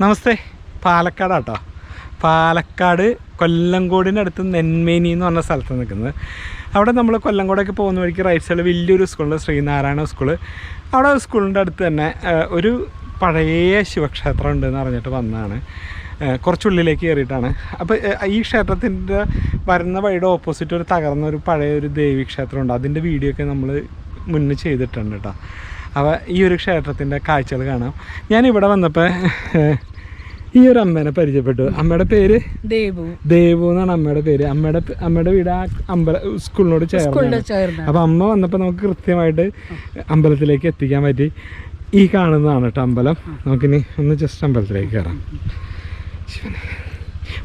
നമസ്തേ. പാലക്കാടാട്ടോ. പാലക്കാട് കൊല്ലംകോടിന്റെ അടുത്ത് നെന്മേനി എന്ന് പറഞ്ഞ സ്ഥലത്ത് നിൽക്കുന്നത്. അവിടെ നമ്മൾ കൊല്ലംകോടൊക്കെ പോകുന്ന വഴിക്ക് റൈറ്റ് സൈഡിൽ വലിയൊരു സ്കൂളുണ്ട് ശ്രീനാരായണ സ്കൂൾ അവിടെ സ്കൂളിന്റെ അടുത്ത് തന്നെ ഒരു പഴയ ശിവക്ഷേത്രം ഉണ്ടെന്ന് പറഞ്ഞിട്ട് വന്നതാണ്. കുറച്ചുള്ളിലേക്ക് കയറിയിട്ടാണ്. അപ്പോൾ ഈ ക്ഷേത്രത്തിന്റെ വരുന്ന വഴിയുടെ ഓപ്പോസിറ്റ് ഒരു തകർന്ന ഒരു പഴയ ഒരു ദേവി ക്ഷേത്രമുണ്ട് അതിന്റെ വീഡിയോ ഒക്കെ നമ്മൾ മുന്നേ ചെയ്തിട്ടുണ്ട് കേട്ടോ അപ്പോൾ ഈ ഒരു ക്ഷേത്രത്തിന്റെ കാഴ്ചകൾ കാണാം. ഞാൻ ഇവിടെ വന്നപ്പോൾ ഈ ഒരു അമ്മേനെ പരിചയപ്പെട്ടു. അമ്മയുടെ പേര്? ദേവു. ദേവു എന്നാണ് അമ്മയുടെ പേര്. അമ്മയുടെ അമ്മയുടെ വീട് ആ അമ്പല സ്കൂളിനോട് ചേർന്ന് അപ്പൊ അമ്മ വന്നപ്പോൾ നമുക്ക് കൃത്യമായിട്ട് അമ്പലത്തിലേക്ക് എത്തിക്കാൻ പറ്റി. ഈ കാണുന്നതാണ് കേട്ടോ അമ്പലം. നമുക്കിനി ഒന്ന് ജസ്റ്റ് അമ്പലത്തിലേക്ക് കയറാം.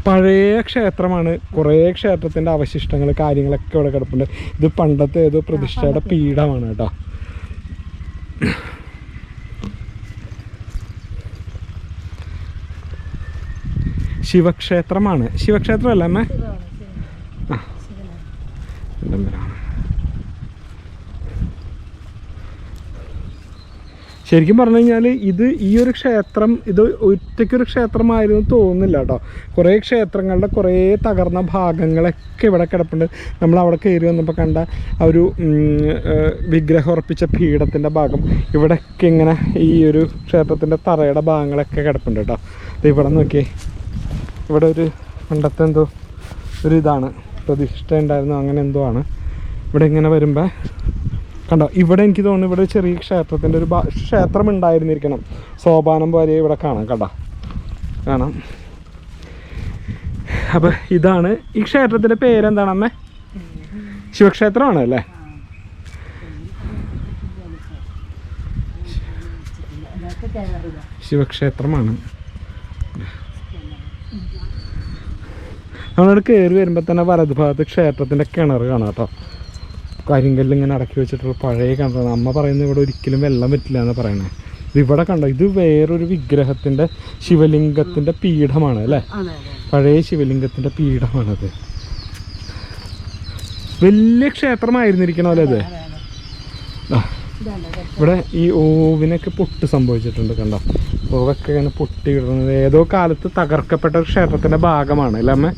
പഴയ ക്ഷേത്രമാണ്. കുറേ ക്ഷേത്രത്തിന്റെ അവശിഷ്ടങ്ങൾ കാര്യങ്ങളൊക്കെ ഇവിടെ കിടപ്പുണ്ട്. ഇത് പണ്ടത്തെ ഏതോ പ്രതിഷ്ഠയുടെ പീഠമാണ് കേട്ടോ. ശിവക്ഷേത്രമാണ്. ശിവക്ഷേത്രമല്ല അമ്മേ? ആ. ശരിക്കും പറഞ്ഞു കഴിഞ്ഞാൽ ഇത് ഈ ഒരു ക്ഷേത്രം ഇത് ഒറ്റയ്ക്കൊരു ക്ഷേത്രമായിരുന്നു തോന്നുന്നില്ല കേട്ടോ. കുറേ ക്ഷേത്രങ്ങളുടെ കുറേ തകർന്ന ഭാഗങ്ങളൊക്കെ ഇവിടെ കിടപ്പുണ്ട്. നമ്മൾ അവിടെ കയറി വന്നപ്പോൾ കണ്ട ആ ഒരു വിഗ്രഹം ഉറപ്പിച്ച പീഠത്തിന്റെ ഭാഗം. ഇവിടെയൊക്കെ ഇങ്ങനെ ഈ ഒരു ക്ഷേത്രത്തിന്റെ തറയുടെ ഭാഗങ്ങളൊക്കെ കിടപ്പുണ്ട് കേട്ടോ. അത് ഇവിടെ നോക്കിയേ. ഇവിടെ ഒരു പണ്ടത്തെ എന്തോ ഒരു ഇതാണ്. പ്രതിഷ്ഠ ഉണ്ടായിരുന്നു അങ്ങനെ എന്തോ ആണ്. ഇവിടെ ഇങ്ങനെ വരുമ്പോൾ കണ്ടോ ഇവിടെ എനിക്ക് തോന്നുന്നു ഇവിടെ ചെറിയ ക്ഷേത്രത്തിന്റെ ഒരു ക്ഷേത്രം ഉണ്ടായിരുന്നിരിക്കണം. സോപാനം പോലെ ഇവിടെ കാണാം കണ്ടോ? കാണാം. അപ്പം ഇതാണ് ഈ ക്ഷേത്രത്തിന്റെ പേരെന്താണ് അമ്മേ? ശിവക്ഷേത്രമാണ് അല്ലേ? ശിവക്ഷേത്രമാണ്. നമ്മളവിടെ കയറി വരുമ്പോൾ തന്നെ വലത് ഭാഗത്ത് ക്ഷേത്രത്തിന്റെ കിണർ കാണാം കേട്ടോ. കരിങ്കല്ല് ഇങ്ങനെ അടക്കി വെച്ചിട്ടുള്ള പഴയ കിണറാണ്. അമ്മ പറയുന്നത് ഇവിടെ ഒരിക്കലും വെള്ളം പറ്റില്ല എന്ന് പറയണേ. ഇവിടെ കണ്ടോ? ഇത് വേറൊരു വിഗ്രഹത്തിന്റെ ശിവലിംഗത്തിന്റെ പീഠമാണ് അല്ലേ? പഴയ ശിവലിംഗത്തിന്റെ പീഠമാണത്. വലിയ ക്ഷേത്രമായിരുന്നിരിക്കണമല്ലേ അത് ആ. ഇവിടെ ഈ ഓവിനൊക്കെ പൊട്ട് സംഭവിച്ചിട്ടുണ്ട് കണ്ടോ? ഓവൊക്കെ ഇങ്ങനെ പൊട്ടി കിടന്നത് ഏതോ കാലത്ത് തകർക്കപ്പെട്ട ഒരു ക്ഷേത്രത്തിന്റെ ഭാഗമാണ് അല്ലേ അമ്മ.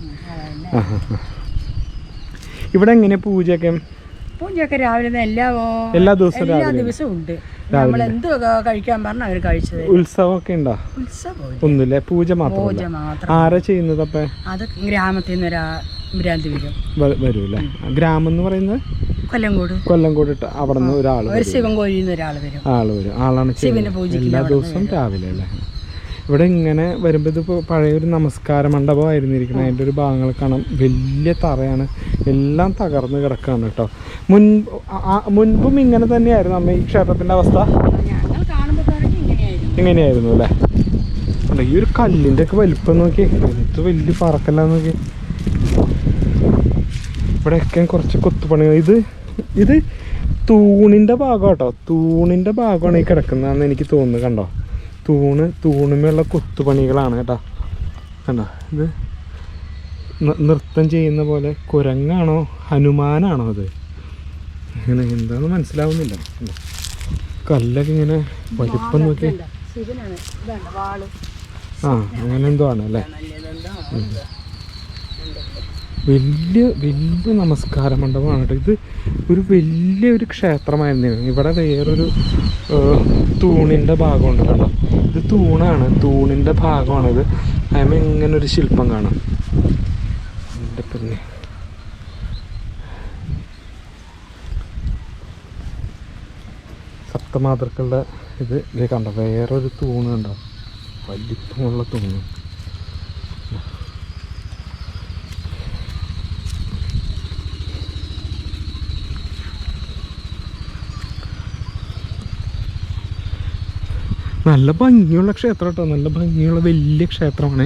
ഇവിടെ എങ്ങനെ പൂജയൊക്കെ? പൂജയൊക്കെ രാവിലെ എല്ലാ എല്ലാ ദിവസവും എല്ലാ ദിവസവും ഉണ്ട്. നമ്മൾ എന്ത് കഴിക്കാൻ അവർ കഴിച്ചത്. ഉത്സവമൊക്കെ ഉണ്ടോ? ഉത്സവം ഒന്നുമില്ല? പൂജ പൂജ മാത്രം. ആരാ ചെയ്യുന്നത് അപ്പൊ? അത് ഗ്രാമത്തിൽ നിന്ന് ഭ്രാന്തി വരും. വരൂല്ലേ? ഗ്രാമം എന്ന് പറയുന്നത്? കൊല്ലംകോട്. കൊല്ലംകോട് അവിടെ നിന്ന് ഒരാൾ ഒരു ശിവൻകോഴിയിൽ നിന്ന് ഒരാൾ വരും. ആൾ വരും. ആളാണ് ശിവനെ എല്ലാ ദിവസവും രാവിലെ അല്ലേ? ഇവിടെ ഇങ്ങനെ വരുമ്പോൾ ഇത് പഴയൊരു നമസ്കാര മണ്ഡപമായിരുന്നു ഇരിക്കുന്നത് അതിന്റെ ഒരു ഭാഗങ്ങൾ കാണാം വലിയ തറയാണ്. എല്ലാം തകർന്ന് കിടക്കുകയാണ് കേട്ടോ. മുൻ മുൻപും ഇങ്ങനെ തന്നെയായിരുന്നു അമ്മ ഈ ക്ഷേത്രത്തിന്റെ അവസ്ഥ? ഇങ്ങനെയായിരുന്നു. അല്ല? ഈ ഒരു കല്ലിന്റെ ഒക്കെ വലിപ്പം നോക്കി എന്ത് വലിയ പറക്കല്ല നോക്കി ഇവിടെയൊക്കെ കുറച്ച് കൊത്തുപണികൾ. ഇത് ഇത് തൂണിന്റെ ഭാഗം കേട്ടോ തൂണിന്റെ ഭാഗമാണ് ഈ കിടക്കുന്നതെന്ന് എനിക്ക് തോന്നുന്നു കണ്ടോ? തൂണ് തൂണുമേലുള്ള കൊത്തുപണികളാണ് കേട്ടോ. കണ്ടോ? ഇത് നൃത്തം ചെയ്യുന്ന പോലെ കുരങ്ങാണോ ഹനുമാനാണോ അത് ഇങ്ങനെ എന്താണെന്ന് മനസ്സിലാവുന്നില്ല? കല്ലൊക്കെ ഇങ്ങനെ വലിപ്പം നോക്കി. ആ അങ്ങനെ എന്തോ ആണ് അല്ലേ? നല്ലതെന്താ വലിയ വലിയ നമസ്കാര മണ്ഡപമാണ് കേട്ടോ. ഇത് ഒരു വലിയൊരു ക്ഷേത്രമായിരുന്നു. ഇവിടെ വേറൊരു തൂണിന്റെ ഭാഗമുണ്ട് കേട്ടോ. ഇത് തൂണാണ്. തൂണിന്റെ ഭാഗമാണിത് അതിന് ഇങ്ങനെ ഒരു ശില്പം കാണാം. എന്റെ പിന്നെ. സപ്തമാതൃക്കളുടെ ഇത് ഇത് കണ്ടോ. വേറൊരു തൂണുണ്ടോ വലിപ്പമുള്ള തൂണ്. നല്ല ഭംഗിയുള്ള ക്ഷേത്രം കേട്ടോ. നല്ല ഭംഗിയുള്ള വലിയ ക്ഷേത്രമാണ്.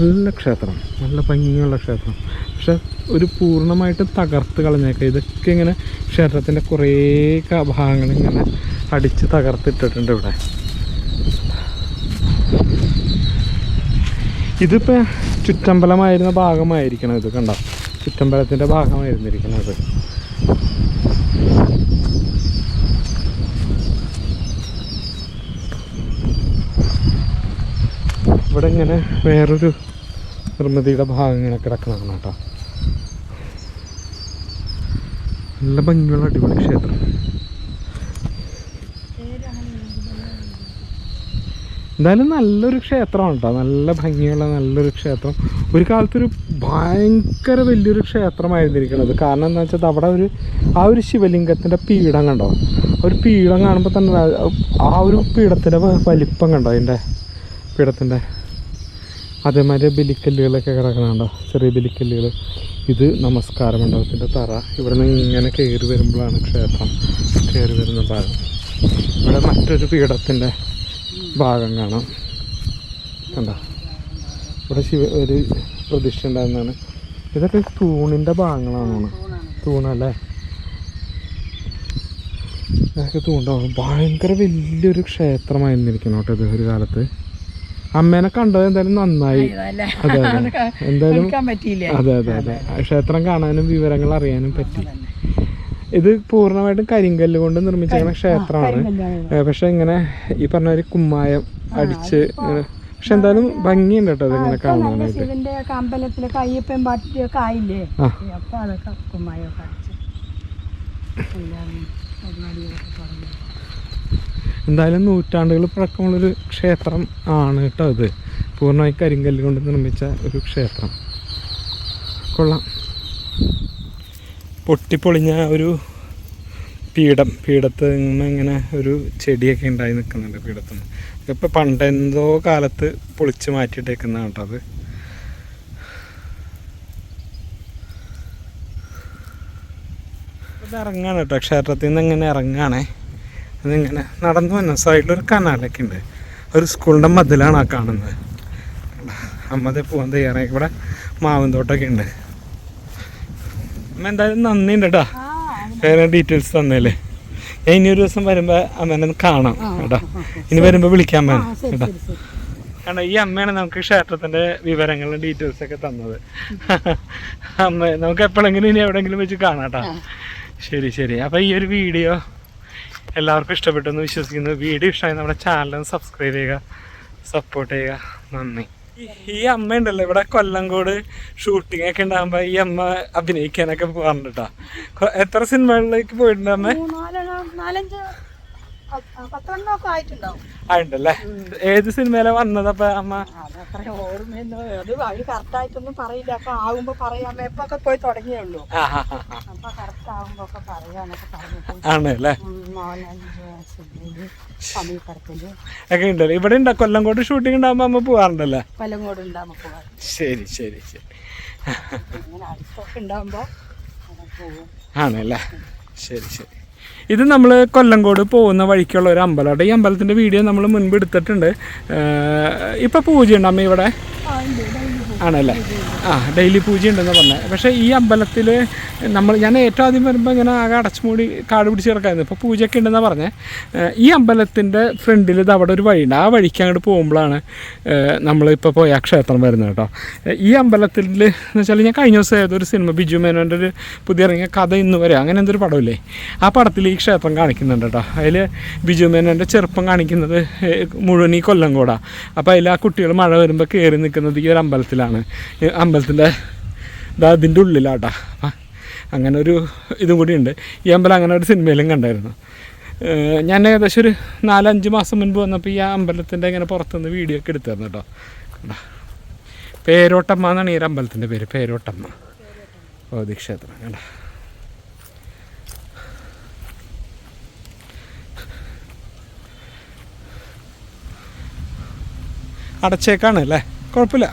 നല്ല ക്ഷേത്രം. നല്ല ഭംഗിയുള്ള ക്ഷേത്രം. പക്ഷെ ഒരു പൂർണമായിട്ട് തകർത്ത് കളഞ്ഞേക്ക. ഇതൊക്കെ ഇങ്ങനെ ക്ഷേത്രത്തിന്റെ കുറേ ഭാഗങ്ങൾ ഇങ്ങനെ അടിച്ച് തകർത്തിട്ടിട്ടുണ്ട് ഇവിടെ. ഇതിപ്പോൾ ചുറ്റമ്പലമായിരുന്ന ഭാഗമായിരിക്കണം ഇത് കണ്ടോ? ചുറ്റമ്പലത്തിന്റെ ഭാഗമായിരുന്നിരിക്കണത് ഇവിടെ ഇങ്ങനെ വേറൊരു നിർമ്മിതിയുടെ ഭാഗം ഇങ്ങനെ കിടക്കണം കേട്ടോ. നല്ല ഭംഗിയുള്ള അടിപൊളി ക്ഷേത്രം. എന്തായാലും നല്ലൊരു ക്ഷേത്രമാണ് കേട്ടോ നല്ല ഭംഗിയുള്ള നല്ലൊരു ക്ഷേത്രം. ഒരു കാലത്തൊരു ഭയങ്കര വലിയൊരു ക്ഷേത്രമായിരുന്നിരിക്കണത്. കാരണം എന്താ വെച്ചാൽ അവിടെ ഒരു ആ ഒരു ശിവലിംഗത്തിന്റെ പീഠം കണ്ടോ? ഒരു പീഠം കാണുമ്പോൾ തന്നെ ആ- ഒരു പീഠത്തിന്റെ വലിപ്പം കണ്ടോ അതിന്റെ പീഠത്തിന്റെ അതേമാതിരി ബലിക്കല്ലുകളൊക്കെ കിടക്കണുണ്ടോ ചെറിയ ബലിക്കല്ലുകൾ ഇത് നമസ്കാര മണ്ഡപത്തിന്റെ തറ. ഇവിടെ നിന്ന് ഇങ്ങനെ കയറി വരുമ്പോഴാണ് ക്ഷേത്രം കയറി വരുന്ന ഭാഗം. ഇവിടെ മറ്റൊരു പീഠത്തിന്റെ ഭാഗം കാണാം. കണ്ടോ? ഇവിടെ ശിവ ഒരു പ്രതിഷ്ഠ ഉണ്ടായിരുന്നാണ് ഇതൊക്കെ തൂണിന്റെ ഭാഗങ്ങളാണ് തൂണല്ലേ? ഇതൊക്കെ തൂണ്ടാവും ഭയങ്കര വലിയൊരു ക്ഷേത്രമായിരുന്നിരിക്കണം കേട്ടോ ഇത് ഒരു കാലത്ത്. അമ്മേനെ കണ്ടത് എന്തായാലും നന്നായി. അതെ അതെ. എന്തായാലും അതെ അതെ അതെ. ക്ഷേത്രം കാണാനും വിവരങ്ങൾ അറിയാനും പറ്റി. ഇത് പൂർണമായിട്ടും കരിങ്കല്ല് കൊണ്ട് നിർമ്മിച്ചിരിക്കുന്ന ക്ഷേത്രമാണ്. പക്ഷെ ഇങ്ങനെ ഈ പറഞ്ഞ ഒരു കുമ്മായം അടിച്ച് പക്ഷെ എന്തായാലും ഭംഗിയുണ്ട് കേട്ടോ അതിങ്ങനെ കാണാനായിട്ട് ശിവന്റെ ഒക്കെ അമ്പലത്തിലൊക്കെ അയ്യപ്പൻ പാട്ടിയൊക്കെ ആയില്ലേ? ആ. അപ്പൊ അതൊക്കെ കുമ്മായൊക്കെ അടിച്ച് എന്തായാലും നൂറ്റാണ്ടുകൾ പഴക്കമുള്ളൊരു ക്ഷേത്രം ആണ് കേട്ടോ ഇത്. പൂർണമായി കരിങ്കല്ല് കൊണ്ട് നിർമ്മിച്ച ഒരു ക്ഷേത്രം. കൊള്ളാം. പൊട്ടിപ്പൊളിഞ്ഞ ഒരു പീഠം പീഠത്ത് ഇങ്ങനെ ഒരു ചെടിയൊക്കെ ഉണ്ടായി നിൽക്കുന്നുണ്ട് പീഠത്തിന് ഇപ്പം പണ്ടെന്തോ കാലത്ത് പൊളിച്ച് മാറ്റിയിട്ടേക്കുന്നതാണ് കേട്ടോ അത്. ഇറങ്ങാണ് കേട്ടോ. ക്ഷേത്രത്തിൽ നിന്ന് ഇങ്ങനെ ഇറങ്ങാണേ. അതിങ്ങനെ നടന്നു വന്ന സൈഡിലൊരു കനാലൊക്കെ ഉണ്ട്. ഒരു സ്കൂളിന്റെ മതിലാണ് ആ കാണുന്നത്. അമ്മതെ പോകാൻ തയ്യാറായി. ഇവിടെ മാവും തോട്ടൊക്കെ ഉണ്ട്. അമ്മ എന്തായാലും നന്ദിയുണ്ട് കേട്ടോ വേറെ ഡീറ്റെയിൽസ് തന്നേലേ. ഞാൻ ഇനി ഒരു ദിവസം വരുമ്പോൾ അമ്മേനെ കാണാം കേട്ടോ ഇനി വരുമ്പോൾ വിളിക്കാൻ അമ്മേനെ കേട്ടോ കാരണം ഈ അമ്മയാണ് നമുക്ക് ക്ഷേത്രത്തിന്റെ വിവരങ്ങളും ഡീറ്റെയിൽസ് ഒക്കെ തന്നത്. അമ്മ നമുക്ക് എപ്പോഴെങ്കിലും ഇനി എവിടെയെങ്കിലും വെച്ച് കാണാം കേട്ടോ ശരി ശരി. അപ്പോൾ ഈ ഒരു വീഡിയോ എല്ലാവർക്കും ഇഷ്ടപ്പെട്ടു എന്ന് വിശ്വസിക്കുന്നു. വീഡിയോ ഇഷ്ടമായി നമ്മുടെ ചാനൽ സബ്സ്ക്രൈബ് ചെയ്യുക സപ്പോർട്ട് ചെയ്യുക. നന്ദി. ഈ- അമ്മ ഉണ്ടല്ലോ ഇവിടെ കൊല്ലങ്കോട് ഷൂട്ടിംഗ് ഒക്കെ ഉണ്ടാകുമ്പോ ഈ അമ്മ അഭിനയിക്കാനൊക്കെ പോകാറുണ്ട് കേട്ടോ എത്ര സിനിമകളിലേക്ക് പോയിട്ടുണ്ട് അമ്മ? ആയിട്ടുണ്ടല്ലേ? ഏത് സിനിമയിലെ വന്നത് അപ്പൊ അമ്മ? ഓർമ്മയൊന്നും പറയില്ല. അപ്പൊ ആകുമ്പോ പറയാം. എപ്പൊക്കെ പോയി തുടങ്ങിയേ ഉള്ളൂ. ആ ആ ആ, ആ. അപ്പൊ കറക്റ്റ് ആകുമ്പോ ഒക്കെ പറയാന്നൊക്കെ പറഞ്ഞിട്ട് ആണ് അല്ലേ ഒക്കെ ഉണ്ടല്ലോ. ഇവിടെ ഉണ്ടോ കൊല്ലങ്കോട് ഷൂട്ടിംഗ് ഉണ്ടാകുമ്പോൾ അമ്മ പോവാറുണ്ടല്ലേ? കൊല്ലംകോട് ഉണ്ടാകുമ്പോ പോകാൻ ശരി ശരി ശരി. അടുത്തൊക്കെ ഉണ്ടാകുമ്പോ പോകും. ആണല്ലേ? ശരി ശരി. ഇത് നമ്മൾ കൊല്ലംകോട് പോകുന്ന വഴിക്കുള്ള ഒരു അമ്പലമാണ് ഈ അമ്പലത്തിന്റെ വീഡിയോ നമ്മൾ മുൻപ് എടുത്തിട്ടുണ്ട്. ഇപ്പം പൂജയുണ്ടോ അമ്മ ഇവിടെ ആണല്ലേ? ആ ഡെയിലി പൂജ ഉണ്ടെന്ന് പറഞ്ഞത് പക്ഷേ ഈ അമ്പലത്തിൽ നമ്മൾ ഞാൻ ഏറ്റവും ആദ്യം വരുമ്പോൾ ഇങ്ങനെ ആകെ അടച്ചുമൂടി കാട് പിടിച്ച് കിടക്കായിരുന്നു. ഇപ്പോൾ പൂജയൊക്കെ ഉണ്ടെന്ന് പറഞ്ഞത് ഈ അമ്പലത്തിന്റെ ഫ്രണ്ടിൽ ഇത് അവിടെ ഒരു വഴിയുണ്ട്. ആ വഴിക്ക് അങ്ങോട്ട് പോകുമ്പോഴാണ് നമ്മളിപ്പോൾ പോയ ക്ഷേത്രം വരുന്നത് കേട്ടോ. ഈ അമ്പലത്തിൽ എന്ന് വെച്ചാൽ ഞാൻ കഴിഞ്ഞ ദിവസം ഏതൊരു സിനിമ ബിജു മേനോന്റെ ഒരു പുതിയ ഇറങ്ങിയ കഥ ഇന്ന് വരെ അങ്ങനെ എന്തൊരു പടമില്ലേ? ആ പടത്തിൽ ഈ ക്ഷേത്രം കാണിക്കുന്നുണ്ട് കേട്ടോ. അതിൽ ബിജു മേനോന്റെ ചെറുപ്പം കാണിക്കുന്നത് മുഴുവൻ ഈ കൊല്ലം കൂടാ. അപ്പോൾ അതിൽ ആ കുട്ടികൾ മഴ വരുമ്പോൾ കയറി നിൽക്കുന്നത് ഈ ഒരു അമ്പലത്തിലാണ്. ഈ അമ്പലത്തിന്റെ ഇതാ ഇതിന്റെ ഉള്ളിലാട്ടാ. അങ്ങനെ ഒരു ഇതും കൂടി ഉണ്ട്. ഈ അമ്പലം അങ്ങനെ ഒരു സിനിമയിലും കണ്ടായിരുന്നു. ഞാൻ ഏകദേശം ഒരു നാലഞ്ച് മാസം മുൻപ് വന്നപ്പോൾ ഈ അമ്പലത്തിന്റെ ഇങ്ങനെ പുറത്തുനിന്ന് വീഡിയോ ഒക്കെ എടുത്തായിരുന്നു കേട്ടോ. പേരോട്ടമ്മ എന്നാണ് ഈ അമ്പലത്തിന്റെ പേര്. പേരോട്ടമ്മ. ഭൗതിക്ഷേത്രം കേട്ടോ അടച്ചേക്കാണ് അല്ലേ? കുഴപ്പമില്ല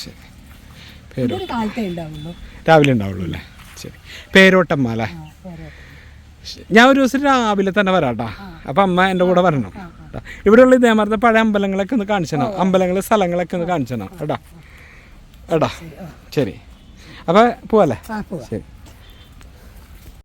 ശരി കാലത്തേ ഉണ്ടാവുള്ളൂ. രാവിലെ ഉണ്ടാവുള്ളൂ അല്ലേ? ശരി. പേരോട്ടമ്മ അല്ലേ. ഞാൻ ഒരു ദിവസം രാവിലെ തന്നെ വരാം കേട്ടോ അപ്പം അമ്മ എന്റെ കൂടെ വരണം. ഇവിടെയുള്ള ഇതേമാരത്തെ പഴയ അമ്പലങ്ങളൊക്കെ ഒന്ന് കാണിച്ചണം. അമ്പലങ്ങളെ സ്ഥലങ്ങളൊക്കെ ഒന്ന് കാണിച്ചണം. എടാ. എടാ. ശരി അപ്പം പോവല്ലേ? ശരി.